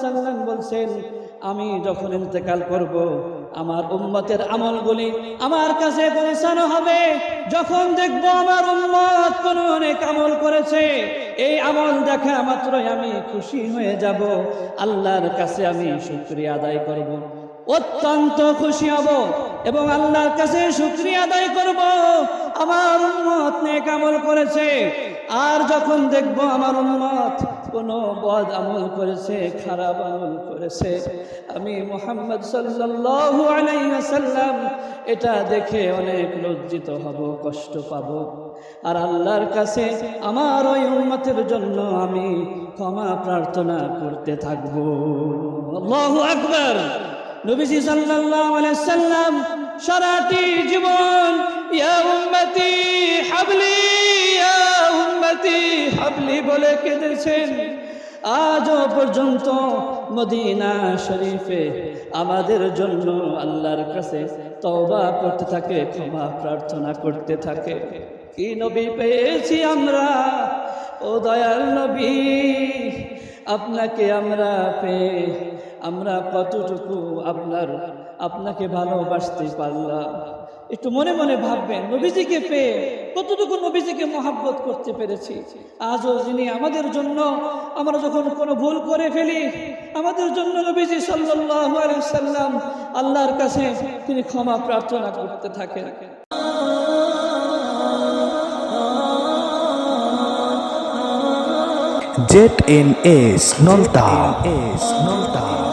সাল্লাম বলছেন, আমি যখন ইন্তেকাল করব, আমার উম্মতের আমলগুলি আমার কাছে পৌঁছানো হবে। যখন দেখব আমার উম্মত কোন অনেক আমল করেছে, এই আমল দেখা মাত্রই আমি খুশি হয়ে যাব। আল্লাহর কাছে আমি শুকরিয়া আদায় করব। অত্যন্ত খুশি হব এবং আল্লাহর কাছে শুকরিয়া আদায় করব। আমার নেক আমল করেছে। আর যখন দেখব আমার উম্মত কোন বদ আমল করেছে, খারাপ আমল করেছে, আমি মোহাম্মদ ওয়াসাল্লাম এটা দেখে অনেক লজ্জিত হব, কষ্ট পাব। আর আল্লাহর কাছে আমার ওই উম্মতের জন্য আমি ক্ষমা প্রার্থনা করতে থাকব। আল্লাহু নবীজি সাল্লাল্লাহু সাল্লাম সারাটি বলে কেঁদেছেন। আজও পর্যন্ত মদিনা শরীফে আমাদের জন্য আল্লাহর কাছে তবা করতে থাকে, ক্ষমা প্রার্থনা করতে থাকে। কি নবী পেয়েছি আমরা? ও দয়াল নবী, আপনাকে আমরা পেয়ে আমরা কতটুকু আপনার আপনাকে ভালোবাসতে পারলাম? একটু মনে মনে ভাববেন নবীজিকে পেয়ে কতটুকু নবীজিকে মহাব্বত করতে পেরেছি? আজও যিনি আমাদের জন্য আমরা যখন কোনো ভুল করে ফেলি আমাদের জন্য নবীজি সাল্লাম আল্লাহর কাছে তিনি ক্ষমা প্রার্থনা করতে থাকেন। Z N S Nalta. S Nalta.